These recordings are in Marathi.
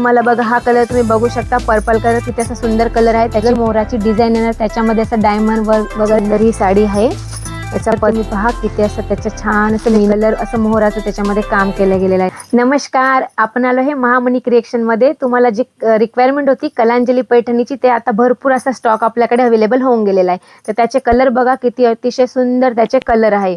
मला बघा हा कलर तुम्ही बघू शकता. पर्पल कलर किती असा सुंदर कलर आहे. त्याची मोराची डिझाईन येणार त्याच्यामध्ये असं डायमंड वर्क वगैरे ही साडी आहे. याचा पण तुम्ही पहा किती असं त्याच्या छान असं कलर असं मोहराचं त्याच्यामध्ये काम केलं गेलेलं आहे. नमस्कार आपण आलो हे महामणी क्रिएशनमध्ये. तुम्हाला जी रिक्वायरमेंट होती कलांजली पैठणीची ते आता भरपूर असा स्टॉक आपल्याकडे अवेलेबल होऊन गेलेला आहे. तर त्याचे कलर बघा किती अतिशय सुंदर त्याचे कलर आहे.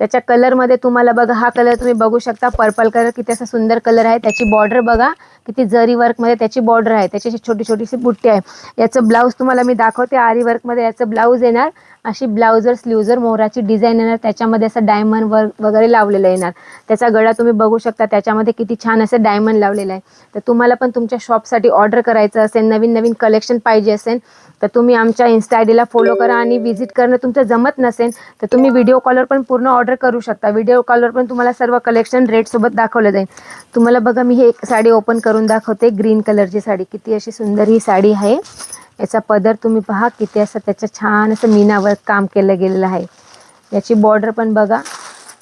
त्याच्या कलरमध्ये तुम्हाला बघा हा कलर तुम्ही बघू शकता. पर्पल कलर किती असा सुंदर कलर आहे. त्याची बॉर्डर बघा किती जरी वर्कमध्ये त्याची बॉर्डर आहे. त्याची छोटी छोटीशी बुट्टी आहे. याचं ब्लाऊज तुम्हाला मी दाखवते. आरी वर्कमध्ये याचं ब्लाऊज येणार. अशी ब्लाउजर स्लीवजर मोहराची डिझाईन येणार. त्याच्यामध्ये असं डायमंड वर्क वगैरे लावलेलं येणार. त्याचा गळा तुम्ही बघू शकता. त्याच्यामध्ये किती छान असं डायमंड लावलेलं आहे. तर तुम्हाला पण तुमच्या शॉपसाठी ऑर्डर करायचं असेल नवीन नवीन कलेक्शन पाहिजे असेल तर तुम्ही आमच्या इन्स्टा आय डीला फॉलो करा आणि व्हिजिट करणं तुमचं जमत नसेल तर तुम्ही व्हिडिओ कॉलवर पण पूर्ण ऑर्डर करू शकता. व्हिडिओ कॉलवर पण तुम्हाला सर्व कलेक्शन रेटसोबत दाखवलं जाईल. तुम्हाला बघा मी हे एक साडी ओपन करून दाखवते. ग्रीन कलरची साडी. किती अशी सुंदर ही साडी आहे. याचा पदर तुम्ही पहा किती असं त्याचं छान असं मीनावर काम केलं गेलेलं आहे. याची बॉर्डर पण बघा.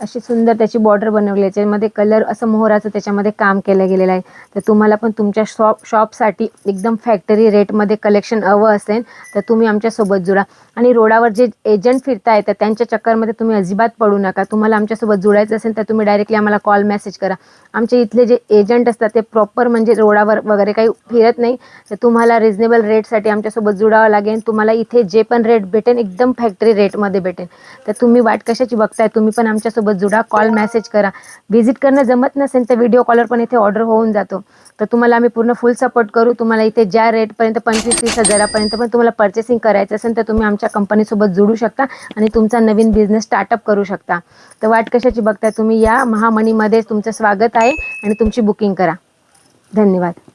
अशी सुंदर त्याची बॉर्डर बनवली त्याच्यामध्ये कलर असं मोहराचं त्याच्यामध्ये काम केलं गेलेलं आहे. तर तुम्हाला पण तुमच्या शॉप शॉपसाठी एकदम फॅक्टरी रेटमध्ये कलेक्शन हवं असेल तर तुम्ही आमच्यासोबत जुळा. आणि रोडावर जे एजंट फिरताय तर त्यांच्या चक्करमध्ये तुम्ही अजिबात पडू नका. तुम्हाला आमच्यासोबत जुळायचं असेल तर तुम्ही डायरेक्टली आम्हाला कॉल मेसेज करा. आमचे इथले जे एजंट असतात ते प्रॉपर म्हणजे रोडावर वगैरे काही फिरत नाही. तर तुम्हाला रिजनेबल रेटसाठी आमच्यासोबत जुडावं लागेल. तुम्हाला इथे जे पण रेट भेटेल एकदम फॅक्टरी रेटमध्ये भेटेल. तर तुम्ही वाट कशाची बघताय तुम्ही पण आमच्यासोबत जुडा कॉल मेसेज करा. व्हिजिट करणं जमत नसेल तर व्हिडिओ कॉलवर पण इथे ऑर्डर होऊन जातो. तर तुम्हाला आम्ही पूर्ण फुल सपोर्ट करू. तुम्हाला इथे ज्या रेटपर्यंत पंचवीस तीस हजारापर्यंत पण तुम्हाला पर्चेसिंग करायचं असेल तर तुम्ही आमच्या कंपनीसोबत जुडू शकता आणि तुमचा नवीन बिझनेस स्टार्टअप करू शकता. तर वाट कशाची बघताय तुम्ही या महामणीमध्ये तुमचं स्वागत आहे आणि तुमची बुकिंग करा. धन्यवाद.